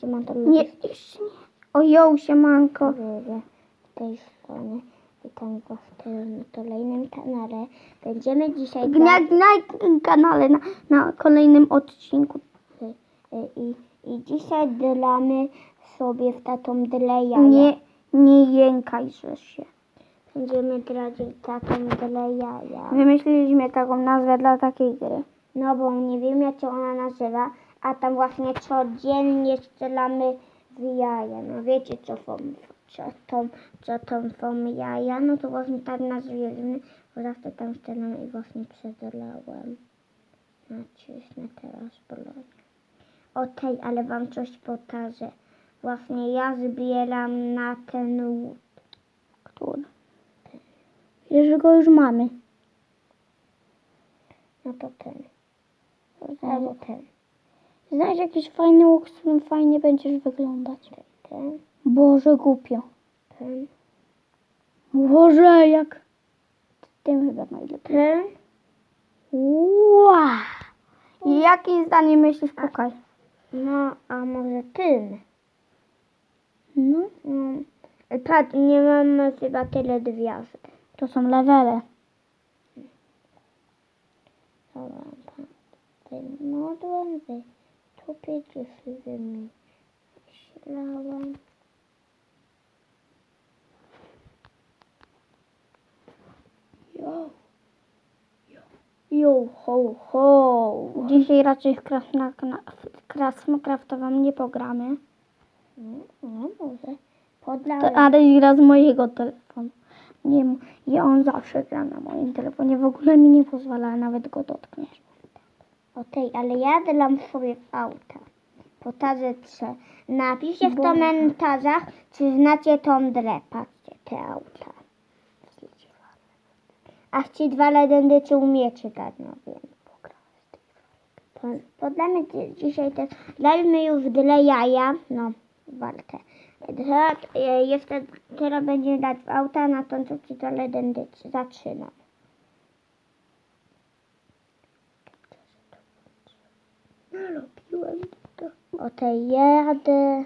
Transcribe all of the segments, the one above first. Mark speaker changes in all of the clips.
Speaker 1: siemanko
Speaker 2: Nie, jeszcze nie. Ojo, siemanko.
Speaker 1: Wyżej z tej strony. Witam Was w kolejnym kanale. Będziemy dzisiaj
Speaker 2: Na, na kanale, na, na kolejnym odcinku.
Speaker 1: grać, y, y, i, i dzisiaj dlamy sobie w tatą dle jaja.
Speaker 2: Nie, nie jękaj, że się.
Speaker 1: Będziemy grać w tatą dle jaja.
Speaker 2: Wymyśliliśmy taką nazwę dla takiej gry.
Speaker 1: No bo nie wiem jak się ona nazywa, a tam właśnie codziennie strzelamy w jaja. No wiecie co są, co to, co to są jaja, no to właśnie tak nazwiemy, bo zawsze tam strzelamy i właśnie przedolałem. Nacisnę teraz bologna. O tej, ale wam coś pokażę. Właśnie ja zbieram na ten łód.
Speaker 2: Który? Że go już mamy.
Speaker 1: No to ten. Albo ten.
Speaker 2: Znasz jakiś fajny łuk, z którym fajnie będziesz wyglądać.
Speaker 1: Ten.
Speaker 2: Boże, głupio.
Speaker 1: Ten.
Speaker 2: Boże, jak... Tym chyba najlepiej.
Speaker 1: Ten.
Speaker 2: Wow. I jakim zdaniem myślisz, pokaż?
Speaker 1: No, a może tym.
Speaker 2: No,
Speaker 1: No, patrz, nie mamy chyba tyle gwiazd.
Speaker 2: to są levele.
Speaker 1: Dobra, pan. Wymodłem, wytupić, już wymyślałem.
Speaker 2: Jo. Jo, ho, ho. Dzisiaj raczej w Krasnokrafta wam nie pogramy.
Speaker 1: No, no może.
Speaker 2: To
Speaker 1: Podlałem.
Speaker 2: Adaś gra z mojego telefonu. Nie, i on zawsze gra na moim telefonie. W ogóle mi nie pozwala nawet go dotknąć.
Speaker 1: O tej, ale ja dam sobie auta. Pokażę co. Napiszcie w komentarzach, czy znacie tą drę. Patrzcie, te auta. A ci dwa legendy, czy umiecie grać? No wiem. Po- Podamy dzi- dzisiaj też. Dajmy już dla jaja. No, walkę. Teraz, e, jeszcze, teraz będziemy dać auta, na to co ci dwa legendy zaczynam.
Speaker 2: Narobiłem to.
Speaker 1: Jadę.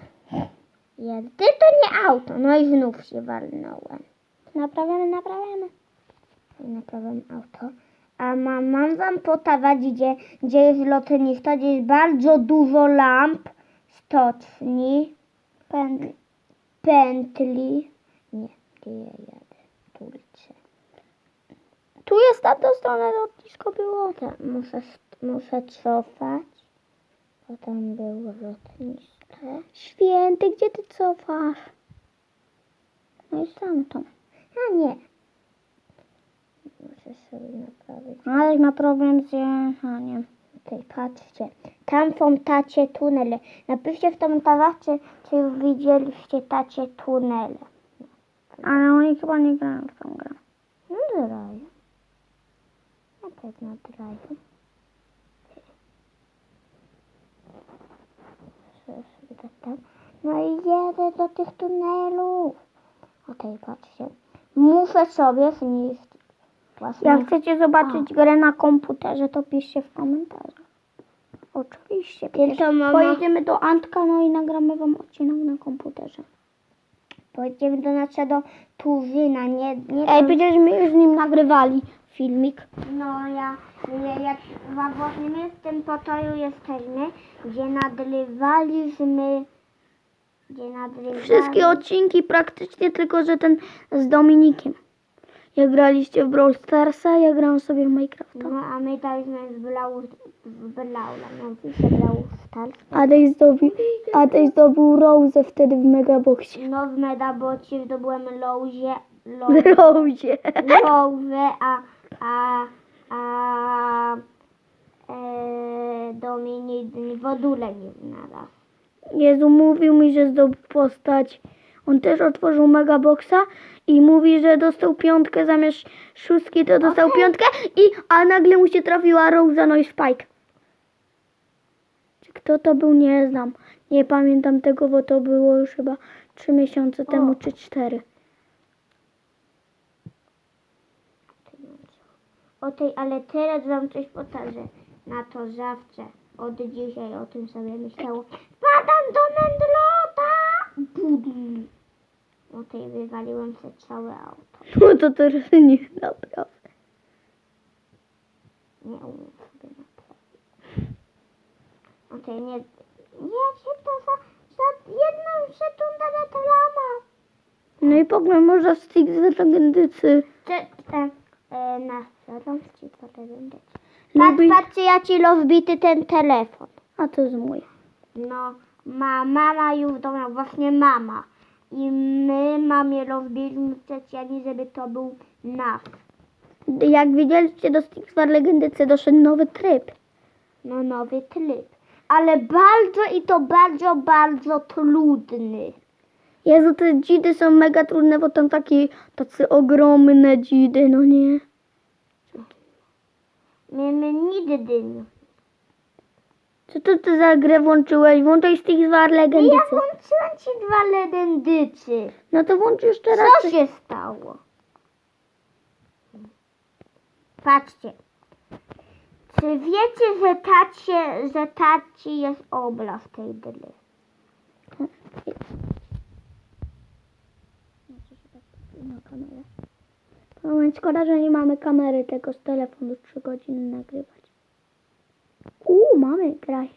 Speaker 1: Jadę. Ty to nie auto. No i znów się walnąłem.
Speaker 2: Naprawiamy, naprawiamy.
Speaker 1: Naprawiam auto. A mam, mam wam podawać, gdzie, gdzie jest lotnisko, gdzie jest bardzo dużo lamp, stoczni,
Speaker 2: Pędli.
Speaker 1: pętli. Nie, gdzie ja jadę? Tu licę.
Speaker 2: Tu jest tamtą stronę lotnisko było.
Speaker 1: Tak, muszę, muszę cofać. Potem było lotnisko.
Speaker 2: Święty, gdzie ty cofasz? No i tamtą.
Speaker 1: A nie. Muszę sobie naprawić.
Speaker 2: Adaś ma problem z jechaniem.
Speaker 1: Tutaj patrzcie, tam są tacie tunele. Napiszcie w komentarzach, czy, czy już widzieliście tacie tunele.
Speaker 2: Ale oni chyba nie grają w tą grę.
Speaker 1: No grają. Na pewno grają. Sobie sobie tak tam. No i jedę do tych tunelów. Okej, patrzcie. Muszę sobie zniszczyć.
Speaker 2: Jak chcecie zobaczyć grę na komputerze, to piszcie w komentarzach. Oczywiście.
Speaker 1: Mama-
Speaker 2: pojedziemy do Antka, no i nagramy wam odcinek na komputerze.
Speaker 1: Pojedziemy do naszego Turzyna, nie, nie
Speaker 2: Ej,
Speaker 1: tam-
Speaker 2: przecież my już z nim nagrywali filmik.
Speaker 1: No ja, ja jak wa- właśnie my w tym pokoju jesteśmy, gdzie nadrywaliśmy, gdzie nadrywali...
Speaker 2: Wszystkie odcinki praktycznie, tylko że ten z Dominikiem. Jak graliście w Brawl Starsa, ja grałem sobie w Minecrafta.
Speaker 1: No a my daliśmy w Blau, w Blaula, no pisze Blau Stars.
Speaker 2: Adaś zdobył, Adaś zdobył Rose wtedy w Megaboxie.
Speaker 1: No w Medabocie zdobyłem Louzie,
Speaker 2: W Rose.
Speaker 1: Louzę, a, a, a e, Dominik w Odule nie znalazł.
Speaker 2: Jezu, mówił mi, że zdobył postać. On też otworzył Megaboxa i mówi, że dostał piątkę zamiast szóstki, to dostał
Speaker 1: Okej.
Speaker 2: piątkę, i, a nagle mu się trafiła Rosa, no i Spike. Czy Kto to był, nie znam. Nie pamiętam tego, bo to było już chyba trzy miesiące temu, czy cztery.
Speaker 1: o tej, ale teraz wam coś pokażę. Na to zawsze. Od dzisiaj o tym sobie myślało. Padam do nędlota! Budi. O tej wywaliłem sobie całe auto.
Speaker 2: No to to nie naprawdę.
Speaker 1: Nie umiem sobie naprawić. O tej nie... Nie, się to za, za jedną sekundę na to lama.
Speaker 2: No i pogląd można z tych legendycy.
Speaker 1: Te, te e, na co ci to?
Speaker 2: Lubi...
Speaker 1: Patrz, patrzcie, ja ci rozbity ten telefon.
Speaker 2: A to jest mój.
Speaker 1: No, ma, mama już domu, właśnie mama. I my mamie rozbiliśmy specjalnie, żeby to był nasz.
Speaker 2: Jak widzieliście do Stixfar legendycy doszedł nowy tryb.
Speaker 1: No, nowy tryb. Ale bardzo i to bardzo, bardzo trudny.
Speaker 2: Jezu, te dzidy są mega trudne, bo tam takie tacy ogromne dzidy, no nie?
Speaker 1: My, my nigdy nie.
Speaker 2: Co to ty za grę włączyłeś? Włączaj Stixfar
Speaker 1: I ja
Speaker 2: legendycy.
Speaker 1: włączyłam ci dwa legendycy.
Speaker 2: No to włącz jeszcze raz.
Speaker 1: Co się stało? Patrzcie. Czy wiecie, że tacie, że taci jest obraz tej gry?
Speaker 2: Na kamerę. Moment, szkoda, że nie mamy kamery, tego z telefonu 3 godziny nagrywać. Uuu, mamy, graj.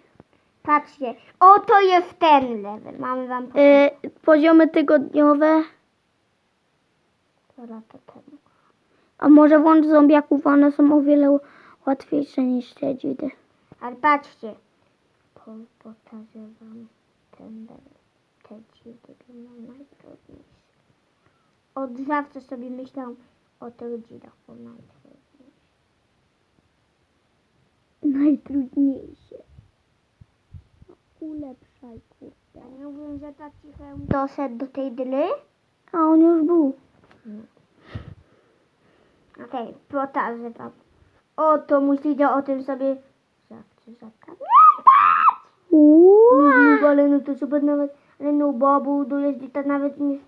Speaker 1: Patrzcie. Oto jest ten level. Mamy wam po
Speaker 2: E, poziomy tygodniowe.
Speaker 1: dwa lata temu.
Speaker 2: A może włącz zombiaków, one są o wiele łatwiejsze niż te dzidy.
Speaker 1: Ale patrzcie. Po, pokażę wam ten level. Te dzidy będą najtrudniejsze. Od zawsze sobie myślałam o tych dzidach, bo najtrudniejsze.
Speaker 2: No, ulepszaj, kurde.
Speaker 1: Ja nie mówię, że tak cicho doszedł do tej gry.
Speaker 2: A on już był.
Speaker 1: Okej, pokażę wam. O, to musicie o tym sobie zawsze zapamiętać.
Speaker 2: Uuu.
Speaker 1: No, ale no to super nawet, ale no bo budujesz i to nawet nie...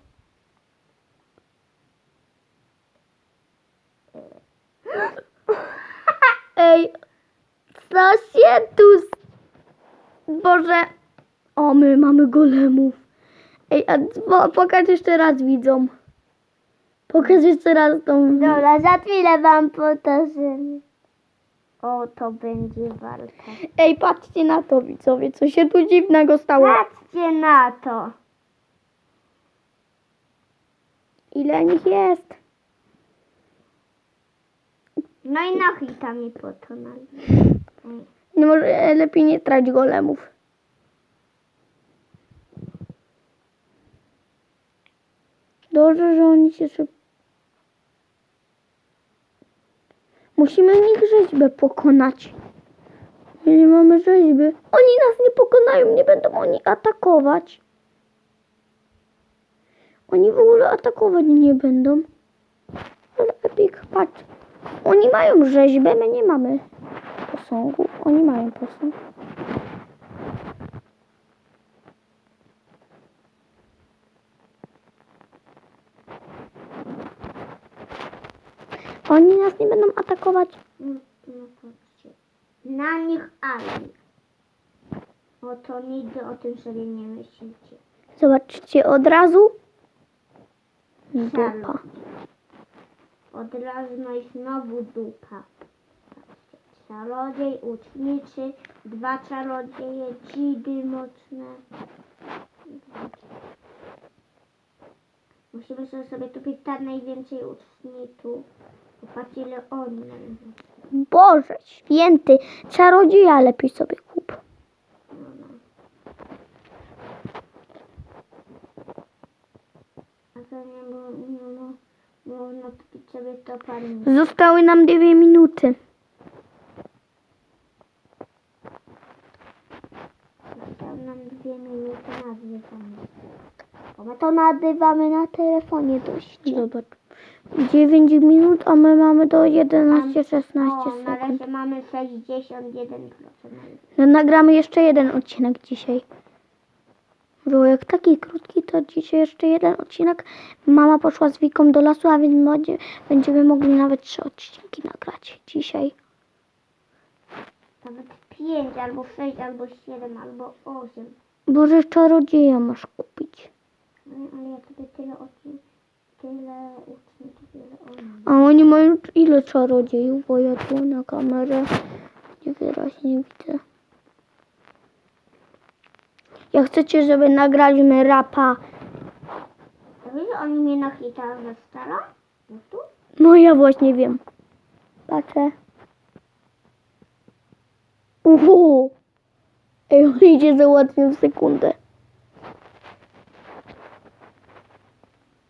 Speaker 2: Ej, co się tu... Boże. O, my mamy golemów. Ej, a po, pokaż jeszcze raz widzom. Pokaż jeszcze raz tą...
Speaker 1: Dobra, za chwilę wam pokażemy. O, to będzie walka.
Speaker 2: Ej, patrzcie na to, widzowie, co się tu dziwnego stało.
Speaker 1: Patrzcie na to.
Speaker 2: Ile nich jest?
Speaker 1: No i na hita mi potonali.
Speaker 2: No może lepiej nie trać golemów. Dobrze, że oni się szybko... Musimy ich rzeźbę pokonać. Nie mamy rzeźby. Oni nas nie pokonają, nie będą oni atakować. Oni w ogóle atakować nie będą. Ale Epic, patrz. Oni mają rzeźbę, my nie mamy posągu. Oni mają posąg. Oni nas nie będą atakować.
Speaker 1: No, no. Na nich. O, to nigdy o tym sobie nie myślicie.
Speaker 2: Zobaczcie od razu. Dupa.
Speaker 1: Od razu no i znowu dupa. Czarodziej, uczniczy, dwa czarodzieje, dzidy mocne. Musimy sobie, sobie kupić tak najwięcej uczników. Popatrzcie ile oni.
Speaker 2: Boże święty. Czarodzieja lepiej sobie kup.
Speaker 1: No, no. A to nie było, nie było, można kupić sobie to pani.
Speaker 2: Zostały nam dwie minuty.
Speaker 1: Zostały nam dwie minuty na zwiedzanie. My to nadywamy na telefonie dość.
Speaker 2: Zobacz. 9 minut, a my mamy do 11-16
Speaker 1: O, na
Speaker 2: sekund.
Speaker 1: razie mamy 61%.
Speaker 2: No, nagramy jeszcze jeden odcinek dzisiaj. Było jak taki krótki, to dzisiaj jeszcze jeden odcinek. Mama poszła z Wiką do lasu, a więc będzie- będziemy mogli nawet trzy odcinki nagrać dzisiaj.
Speaker 1: Nawet 5 albo 6 albo 7 albo 8.
Speaker 2: Boże, czarodzieja masz kupić.
Speaker 1: No, ale ja sobie tyle odcinków. tyle uczniów, tyle oni.
Speaker 2: A oni mają ile czarodziejów? Bo ja tu na kamerę niewyraźnie widzę. Jak chcecie, żeby nagraliśmy rapa,
Speaker 1: wiesz, oni mnie na stara? No tu?
Speaker 2: no ja właśnie wiem. Patrzę. Uhu. Ej, on idzie załatwił w sekundę.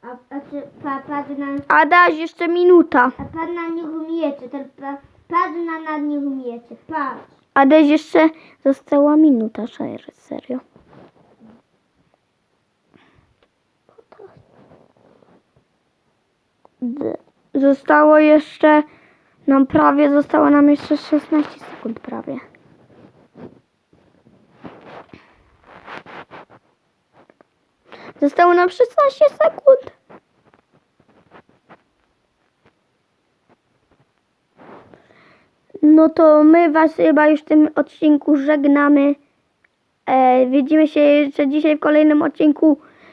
Speaker 1: A, a czy pa, padł na...
Speaker 2: A dasz jeszcze minuta.
Speaker 1: A pan na nich umiecie, ten pa, padł na nad nich umiecie, patrz.
Speaker 2: A dasz jeszcze została minuta, Shire, serio. Zostało jeszcze nam prawie, zostało nam jeszcze 16 sekund prawie. Zostało nam 16 sekund. No to my was chyba już w tym odcinku żegnamy. E, widzimy się jeszcze dzisiaj w kolejnym odcinku